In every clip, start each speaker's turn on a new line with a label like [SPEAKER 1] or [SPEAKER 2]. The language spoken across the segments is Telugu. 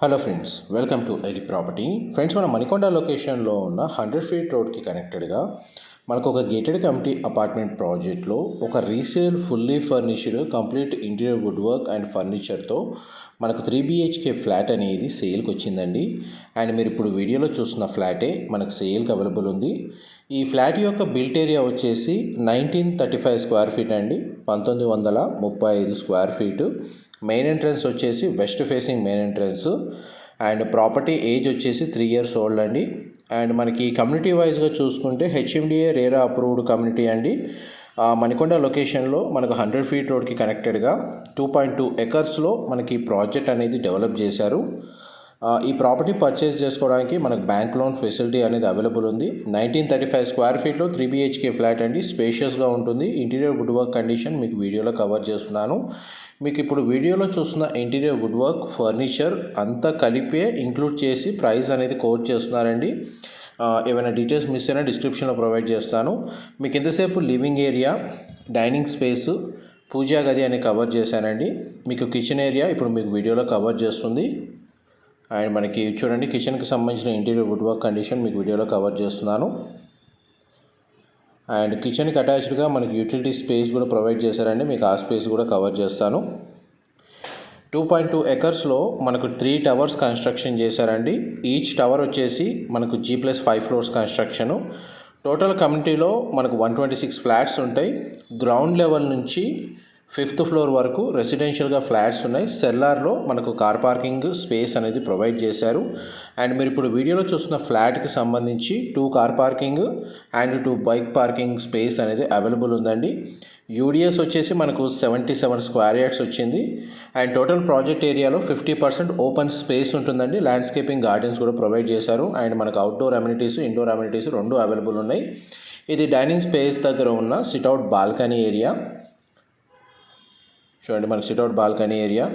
[SPEAKER 1] హలో ఫ్రెండ్స్ వెల్కమ్ టు ఎలి ప్రాపర్టీ ఫ్రెండ్స్ మన మణికొండ లొకేషన్లో ఉన్న హండ్రెడ్ ఫీట్ రోడ్కి కనెక్టెడ్గా మనకు ఒక గేటెడ్ కమిటీ అపార్ట్మెంట్ ప్రాజెక్ట్లో ఒక resale fully furnished complete interior wood work and ఫర్నిచర్తో మనకు త్రీ బిహెచ్కే ఫ్లాట్ అనేది సేల్కి వచ్చిందండి. అండ్ మీరు ఇప్పుడు వీడియోలో చూస్తున్న ఫ్లాటే మనకు సేల్కి అవైలబుల్ ఉంది. ఈ ఫ్లాట్ యొక్క బిల్ట్ ఏరియా వచ్చేసి nineteen thirty five square feet అండి. పంతొమ్మిది వందల ముప్పై ఐదు స్క్వేర్ ఫీటు మెయిన్ ఎంట్రన్స్ వచ్చేసి west facing main entrance and property age వచ్చేసి త్రీ ఇయర్స్ ఓల్డ్ అండి. అండ్ మనకి కమ్యూనిటీ వైజ్గా చూసుకుంటే హెచ్ఎండిఏ రేరా అప్రూవ్డ్ కమ్యూనిటీ అండి. మణికొండ లొకేషన్లో మనకు హండ్రెడ్ ఫీట్ రోడ్కి కనెక్టెడ్గా టూ పాయింట్ టూ ఎకర్స్లో మనకి ప్రాజెక్ట్ అనేది డెవలప్ చేశారు. ఈ ప్రాపర్టీ పర్చేస్ చేసుకోవడానికి మనకు బ్యాంక్ లోన్ ఫెసిలిటీ అనేది అవైలబుల్ ఉంది. నైన్టీన్ థర్టీ ఫైవ్ స్క్వేర్ ఫీట్లో త్రీ బిహెచ్కే ఫ్లాట్ అండి. స్పేషియస్గా ఉంటుంది. ఇంటీరియర్ వుడ్ వర్క్ కండిషన్ మీకు వీడియోలో కవర్ చేస్తున్నాను. మీకు ఇప్పుడు వీడియోలో చూస్తున్న ఇంటీరియర్ వుడ్ వర్క్ ఫర్నిచర్ అంతా కలిపే ఇంక్లూడ్ చేసి ప్రైస్ అనేది కోట్ చేస్తున్నారండి. ఏమైనా డీటెయిల్స్ మిస్ అయినా డిస్క్రిప్షన్లో ప్రొవైడ్ చేస్తాను. మీకు ఎంతసేపు living area dining space puja గది అని కవర్ చేశానండి. మీకు కిచెన్ ఏరియా ఇప్పుడు మీకు వీడియోలో కవర్ చేస్తుంది. అండ్ మనకి చూడండి కిచెన్కి సంబంధించిన ఇంటీరియర్ వుడ్ వర్క్ కండిషన్ మీకు వీడియోలో కవర్ చేస్తున్నాను. అండ్ కిచెన్కి అటాచ్డ్గా మనకి యూటిలిటీ స్పేస్ కూడా ప్రొవైడ్ చేశారండి. మీకు ఆ స్పేస్ కూడా కవర్ చేస్తాను. టూ పాయింట్ టూ ఎకర్స్లో మనకు త్రీ టవర్స్ కన్స్ట్రక్షన్ చేశారండి. ఈచ్ టవర్ వచ్చేసి మనకు G plus five floors construction. Total కమ్యూనిటీలో మనకు వన్ ట్వంటీ సిక్స్ ఫ్లాట్స్ ఉంటాయి. గ్రౌండ్ లెవెల్ నుంచి ఫిఫ్త్ ఫ్లోర్ వరకు రెసిడెన్షియల్గా ఫ్లాట్స్ ఉన్నాయి. సెల్లార్లో మనకు కార్ పార్కింగ్ స్పేస్ అనేది ప్రొవైడ్ చేశారు. అండ్ మీరు ఇప్పుడు వీడియోలో చూస్తున్న ఫ్లాట్కి సంబంధించి two car parking and two bike parking space అనేది అవైలబుల్ ఉందండి. యూడిఎస్ వచ్చేసి మనకు సెవెంటీ సెవెన్ స్క్వేర్ యార్డ్స్ వచ్చింది. అండ్ టోటల్ ప్రాజెక్ట్ ఏరియాలో ఫిఫ్టీ పర్సెంట్ ఓపెన్ స్పేస్ ఉంటుందండి. ల్యాండ్స్కేపింగ్ గార్డెన్స్ కూడా ప్రొవైడ్ చేశారు. అండ్ మనకు అవుట్డోర్ అమ్యూనిటీస్ ఇండోర్ అమ్యూనిటీస్ రెండు అవైలబుల్ ఉన్నాయి. ఇది డైనింగ్ స్పేస్ దగ్గర ఉన్న సిట్అవుట్ బాల్కనీ ఏరియా. చూడండి మనకి sit out balcony area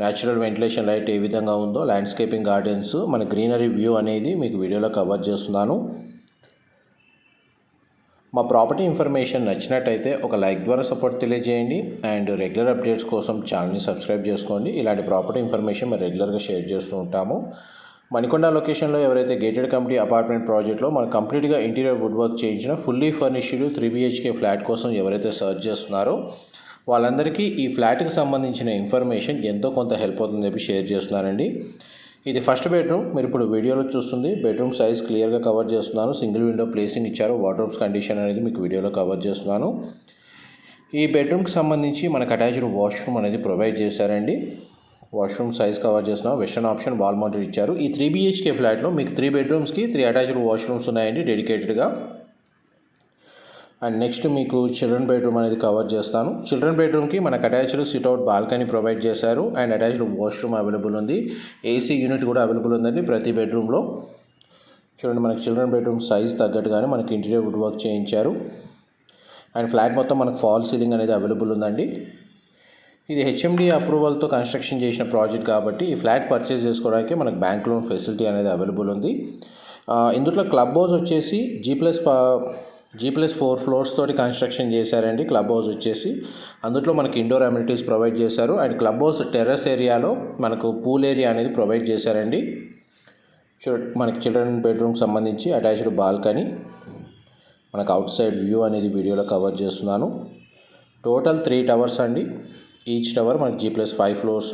[SPEAKER 1] natural ventilation light ఏ విధంగా ఉందో ల్యాండ్స్కేపింగ్ గార్డెన్స్ మన గ్రీనరీ వ్యూ అనేది మీకు వీడియోలో కవర్ చేస్తున్నాను. మా ప్రాపర్టీ ఇన్ఫర్మేషన్ నచ్చినట్టయితే ఒక లైక్ ద్వారా సపోర్ట్ తెలియజేయండి. అండ్ రెగ్యులర్ అప్డేట్స్ కోసం ఛానల్ని సబ్స్క్రైబ్ చేసుకోండి. ఇలాంటి ప్రాపర్టీ ఇన్ఫర్మేషన్ మేము రెగ్యులర్గా షేర్ చేస్తూ ఉంటాము. మణికొండ లొకేషన్లో ఎవరైతే గేటెడ్ కమిటీ అపార్ట్మెంట్ ప్రాజెక్ట్లో మనం కంప్లీట్గా ఇంటీరియర్ వుడ్ వర్క్ చేయించిన fully furnished three BHK flat కోసం ఎవరైతే సర్చ్ చేస్తున్నారో వాళ్ళందరికీ ఈ ఫ్లాట్కి సంబంధించిన ఇన్ఫర్మేషన్ ఎంతో కొంత హెల్ప్ అవుతుందని చెప్పి షేర్ చేస్తున్నానండి. ఇది ఫస్ట్ బెడ్రూమ్ మీరు ఇప్పుడు వీడియోలో చూస్తుంది. బెడ్రూమ్ సైజ్ క్లియర్గా కవర్ చేస్తున్నాను. సింగిల్ విండో ప్లేసింగ్ ఇచ్చారు. వార్డ్రోబ్స్ కండిషన్ అనేది మీకు వీడియోలో కవర్ చేస్తున్నాను. ఈ బెడ్రూమ్కి సంబంధించి మనకు అటాచ్డ్ వాష్రూమ్ అనేది ప్రొవైడ్ చేశారండి. వాష్రూమ్ సైజ్ కవర్ చేస్తున్నాం వెస్టర్న్ ఆప్షన్ వాల్ మౌంటెడ్ ఇచ్చారు. ఈ త్రీ బిహెచ్కే ఫ్లాట్లో మీకు త్రీ బెడ్రూమ్స్కి త్రీ అటాచ్డ్ వాష్రూమ్స్ ఉన్నాయండి డెడికేటెడ్గా. అండ్ నెక్స్ట్ మీకు చిల్డ్రన్ బెడ్రూమ్ అనేది కవర్ చేస్తాను. చిల్డ్రన్ బెడ్రూమ్కి మనకు attached sit out balcony provide చేశారు. అండ్ అటాచ్డ్ వాష్రూమ్ అవైలబుల్ ఉంది. ఏసీ యూనిట్ కూడా అవైలబుల్ ఉందండి ప్రతి బెడ్రూమ్లో. చూడండి మనకి చిల్డ్రన్ బెడ్రూమ్ సైజ్ తగ్గట్టుగానే మనకి ఇంటీరియర్ వుడ్ వర్క్ చేయించారు. అండ్ ఫ్లాట్ మొత్తం మనకు ఫాల్ సీలింగ్ అనేది అవైలబుల్ ఉందండి. ఇది హెచ్ఎండి అప్రూవల్తో కన్స్ట్రక్షన్ చేసిన ప్రాజెక్ట్ కాబట్టి ఈ ఫ్లాట్ పర్చేస్ చేసుకోవడానికి మనకు బ్యాంక్ లోన్ ఫెసిలిటీ అనేది అవైలబుల్ ఉంది. ఇందులో క్లబ్ హౌస్ వచ్చేసి G plus G plus four floors తోటి కన్స్ట్రక్షన్ చేశారండి. క్లబ్ హౌస్ వచ్చేసి. అందులో మనకి ఇండోర్ అమ్యూనిటీస్ ప్రొవైడ్ చేశారు. అండ్ క్లబ్ హౌస్ టెర్రస్ ఏరియాలో మనకు పూల్ ఏరియా అనేది ప్రొవైడ్ చేశారండి. మనకి చిల్డ్రన్ బెడ్రూమ్కి సంబంధించి అటాచ్డ్ బాల్కనీ మనకు అవుట్ సైడ్ వ్యూ అనేది వీడియోలో కవర్ చేస్తున్నాను. టోటల్ త్రీ టవర్స్ అండి. ఈచ్ టవర్ మనకి జీ ప్లస్ ఫైవ్ ఫ్లోర్స్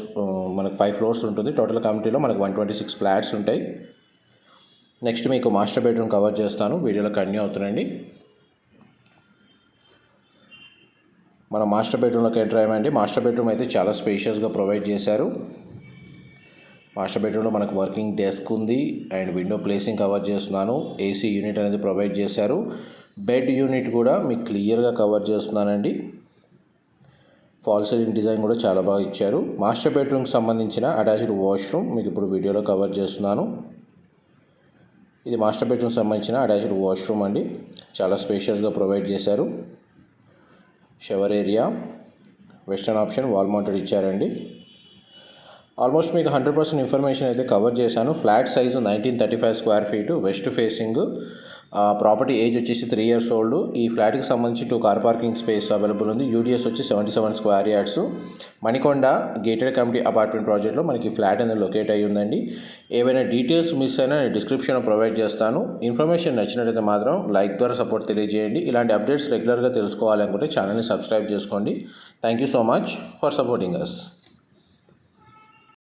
[SPEAKER 1] మనకు ఫైవ్ ఫ్లోర్స్ ఉంటుంది. టోటల్ కమిటీలో మనకు వన్ ట్వంటీ సిక్స్ ఫ్లాట్స్ ఉంటాయి. నెక్స్ట్ మీకు మాస్టర్ బెడ్రూమ్ కవర్ చేస్తాను. వీడియోలో కంటిన్యూ అవుతుందండి మన మాస్టర్ బెడ్రూమ్లోకి ఎంటర్ అయ్యామండి. మాస్టర్ బెడ్రూమ్ అయితే చాలా స్పేషియస్గా ప్రొవైడ్ చేశారు. మాస్టర్ బెడ్రూమ్లో మనకు వర్కింగ్ డెస్క్ ఉంది అండ్ విండో ప్లేసింగ్ కవర్ చేస్తున్నాను. ఏసీ యూనిట్ అనేది ప్రొవైడ్ చేశారు. బెడ్ యూనిట్ కూడా మీకు క్లియర్గా కవర్ చేస్తున్నానండి. ఫాల్ సీలింగ్ డిజైన్ కూడా చాలా బాగా ఇచ్చారు. మాస్టర్ బెడ్రూమ్కి సంబంధించిన అటాచ్డ్ వాష్రూమ్ మీకు ఇప్పుడు వీడియోలో కవర్ చేస్తున్నాను. ఇది మాస్టర్ బెడ్రూమ్కి సంబంధించిన అటాచ్డ్ వాష్రూమ్ అండి. చాలా స్పేషియస్గా ప్రొవైడ్ చేశారు. Shower area. Western option wall mounted ఇచ్చారండి. ఆల్మోస్ట్ మీకు హండ్రెడ్ పర్సెంట్ ఇన్ఫర్మేషన్ అయితే కవర్ చేశాను. Flat size nineteen thirty five square feet west facing. Property age వచ్చేసి త్రీ ఇయర్స్ ఓల్డ్. ఈ ఫ్లాట్కి సంబంధించి two car parking space available ఉంది. యూడిఎస్ వచ్చి seventy seven square yards. Manikonda gated committee apartment ప్రాజెక్ట్లో మనకి ఫ్లాట్ అనేది లొకేట్ అయ్యి ఉందండి. ఏవైనా డీటెయిల్స్ మిస్ అయినా నేను డిస్క్రిప్షన్లో ప్రొవైడ్ చేస్తాను. ఇన్ఫర్మేషన్ నచ్చినట్లయితే మాత్రం లైక్ ద్వారా సపోర్ట్ తెలియజేయండి. ఇలాంటి అప్డేట్స్ రెగ్యులర్గా తెలుసుకోవాలనుకుంటే ఛానల్ని సబ్స్క్రైబ్ చేసుకోండి. Thank you so much for supporting us